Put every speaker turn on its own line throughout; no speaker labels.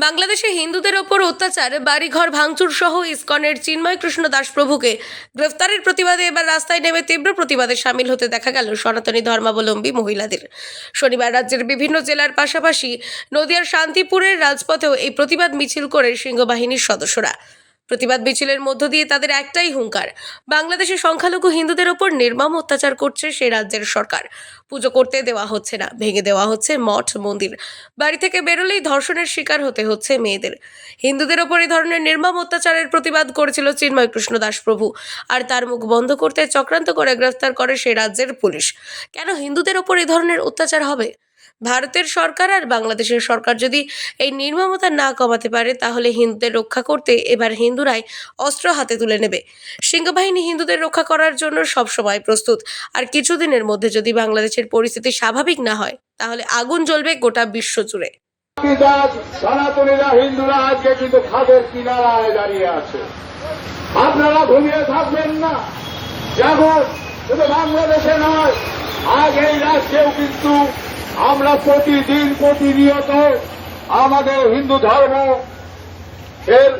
বাংলাদেশে হিন্দুদের ওপর অত্যাচার, বাড়িঘর ভাঙচুর সহ ইসকনের চিন্ময় কৃষ্ণ দাস প্রভুকে গ্রেফতারের প্রতিবাদে এবার রাস্তায় নেমে তীব্র প্রতিবাদে সামিল হতে দেখা গেল সনাতনী ধর্মাবলম্বী মহিলাদের। শনিবার রাজ্যের বিভিন্ন জেলার পাশাপাশি নদিয়ার শান্তিপুরের রাজপথেও এই প্রতিবাদ মিছিল করে সিংহবাহিনীর সদস্যরা। প্রতিবাদ মিছিলের মধ্য দিয়ে তাদের একটাই হুঙ্কার, বাংলাদেশে সংখ্যালঘু হিন্দুদের ওপর নির্মম অত্যাচার করছে সে রাজ্যের সরকার। পুজো করতে দেওয়া হচ্ছে না, ভেঙে দেওয়া হচ্ছে মঠ, মন্দির। বাড়ি থেকে বেরোলেই ধর্ষণের শিকার হতে হচ্ছে মেয়েদের। হিন্দুদের ওপর এই ধরনের নির্মম অত্যাচারের প্রতিবাদ করেছিল চিন্ময় কৃষ্ণ দাস প্রভু, আর তার মুখ বন্ধ করতে চক্রান্ত করে গ্রেফতার করে সে রাজ্যের পুলিশ। কেন হিন্দুদের ওপর এই ধরনের অত্যাচার হবে? ভারতের সরকার আর বাংলাদেশের সরকার যদি এই নির্মমতা না কমাতে পারে, তাহলে হিন্দুদের রক্ষা করতে এবার হিন্দুরাই অস্ত্র হাতে তুলে নেবে। সিংহবাহিনী হিন্দুদের রক্ষা করার জন্য সবসময় প্রস্তুত। আর কিছুদিনের মধ্যে যদি বাংলাদেশের পরিস্থিতি স্বাভাবিক না হয়, তাহলে আগুন জ্বলবে গোটা বিশ্ব জুড়ে।
আপনারা ঘুমিয়ে থাকবেন না। যেমন শুধু বাংলাদেশে নয় আজ এই রাজ্যেও কিন্তু আমরা প্রতিদিন প্রতিনিয়ত আমাদের হিন্দু ধর্ম এর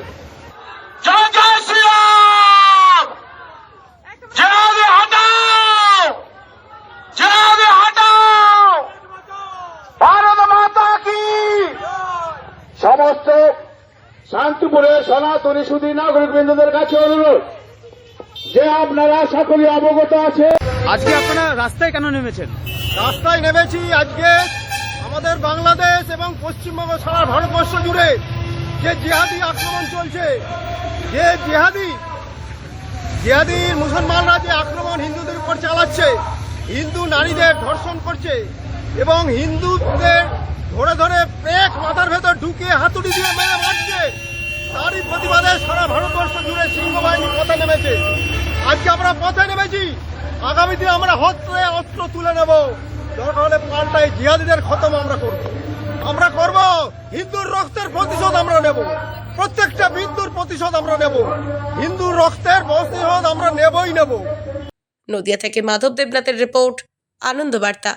সমস্ত শান্তিপুরের সনাতনী সুদী নাগরিক বৃন্দদের কাছে অনুরোধ। যে আপনারা সকলে অবগত আছে
আজকে আপনারা রাস্তায় কেন নেমেছেন?
রাস্তায় নেমেছি আজকে আমাদের বাংলাদেশ এবং পশ্চিমবঙ্গ সারা ভারতবর্ষ জুড়ে যে জিহাদি আক্রমণ চলছে, যে জিহাদি জিহাদি মুসলমানরা যে আক্রমণ হিন্দুদের উপর চালাচ্ছে, হিন্দু নারীদের ধর্ষণ করছে এবং হিন্দুদের ধরে ধরে পেট মাথার ভেতর ঢুকিয়ে হাতুড়ি দিয়ে মেরে মারছে, তারই প্রতিবাদে সারা ভারতবর্ষ জুড়ে সিংহবাহিনী পথে নেমেছে। আজকে আমরা পথে নেমেছি। আগামী দিনে আমরা হত্রে অস্ত্র তুলে নেব। দরকার পাল্টাই জিহাদিদের খতম আমরা করব। আমরা করব হিন্দুর রক্তের প্রতিশোধ আমরা নেব। প্রত্যেকটা বিন্দুর প্রতিশোধ আমরা নেব। হিন্দুর রক্তের প্রতিশোধ আমরা নেবই নেব।
নদিয়া থেকে মাধব দেবনাথের রিপোর্ট আনন্দ বার্তা